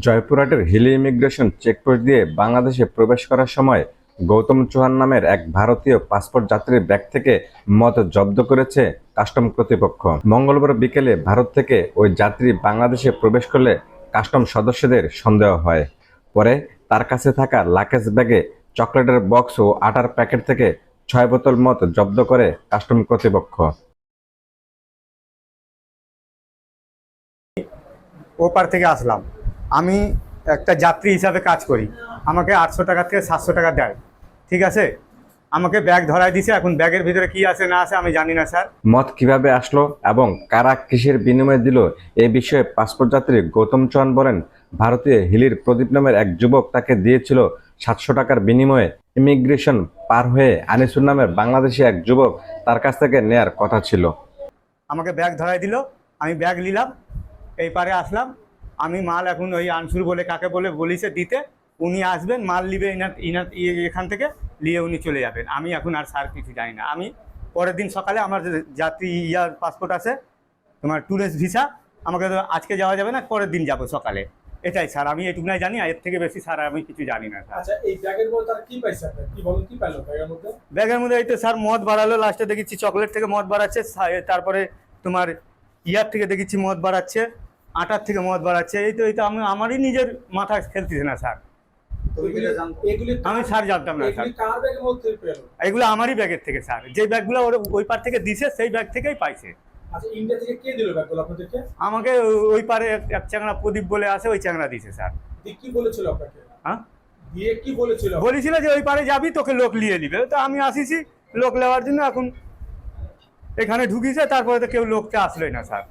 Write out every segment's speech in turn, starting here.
জয়পুরহাটের Hili immigration checkpost দিয়ে বাংলাদেশে প্রবেশ করার সময় গৌতম চৌহান নামের এক ভারতীয় পাসপোর্ট যাত্রীর ব্যাগ থেকে মদ জব্দ করেছে কাস্টম কর্তৃপক্ষ। মঙ্গলবার বিকেলে ভারত থেকে ওই যাত্রী বাংলাদেশে প্রবেশ করলে কাস্টম সদস্যদের সন্দেহ হয়। পরে তার কাছে থাকা লাকেজ ব্যাগে চকলেটের বক্স ও আটার প্যাকেট থেকে ছয় বোতল মদ জব্দ করে কাস্টম কর্তৃপক্ষ। ওপার থেকে আসলাম। আমি একটা যাত্রী হিসাবে কাজ করি। আমাকে আটশো টাকা থেকে সাতশো টাকা দেয়। ঠিক আছে? আমাকে ব্যাগ ধরাই দিছে। এখন ব্যাগের ভিতরে কি আছে না আছে আমি জানি না স্যার। মদ কীভাবে আসলো এবং কারা কিসের বিনিময়ে দিল এই বিষয়ে পাসপোর্ট যাত্রী গৌতম চৌহান বলেন ভারতীয় হিলির প্রদীপ নামের এক যুবক তাকে দিয়েছিল সাতশো টাকার বিনিময়ে ইমিগ্রেশন পার হয়ে আনিসুর নামের বাংলাদেশি এক যুবক তার কাছ থেকে নেয়ার কথা ছিল। আমাকে ব্যাগ ধরাই দিল। আমি ব্যাগ নিলাম। এই পারে আসলাম। আমি মাল এখন ওই আনসুর বলে কাকে বলে বলিছে দিতে উনি আসবেন মাল নিবে ইনার ইনার এখান থেকে নিয়ে উনি চলে যাবেন। আমি এখন আর স্যার কিছু জানি না। আমি পরের দিন সকালে আমার যাত্রী ইয়ার পাসপোর্ট আছে তোমার ট্যুরিস্ট ভিসা আমাকে তো আজকে যাওয়া যাবে না পরের দিন যাব সকালে। এটাই স্যার আমি এটুকুনাই জানি এর থেকে বেশি স্যার আমি কিছু জানি না স্যার। আচ্ছা ব্যাগের মধ্যে এই তো স্যার মদ বাড়ালো লাস্টে দেখেছি চকলেট থেকে মদ বাড়াচ্ছে তারপরে তোমার ইয়ার থেকে দেখেছি মদ বাড়াচ্ছে। আটার থেকে মদ বাড়াচ্ছে এই তো এই তো আমি আমারই নিজের মাথা খেলতেছে না স্যার। আমি স্যার জানতাম না স্যার। এগুলি আমারই ব্যাগের থেকে স্যার। যে ব্যাগগুলো ওর ওই পার থেকে দিছে সেই ব্যাগ থেকেই পাইছে। আচ্ছা আমাকে ওই পারে এক- চ্যাংড়া প্রদীপ বলে আছে ওই চ্যাংড়া দিছে স্যার। কি বলেছিল আপনাকে? হ্যাঁ? বলেছিল? বলেছিল যে ওই পারে যাবি তোকে লোক নিয়ে নিবে। তো আমি আসিছি লোক নেওয়ার জন্য এখন এখানে ঢুকিছে তারপরে তো কেউ লোককে আসলোই না স্যার।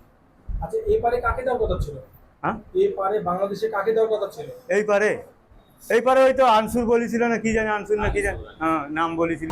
আচ্ছা এই পারে কাকে দেওয়ার কথা ছিল? হ্যাঁ? এই পারে বাংলাদেশে কাকে দেওয়ার কথা ছিল? এই পারে? এই পারে ওই তো আনসুর বলেছিল না কি জানি আনসুর না কি জানি হ্যাঁ নাম বলেছিল।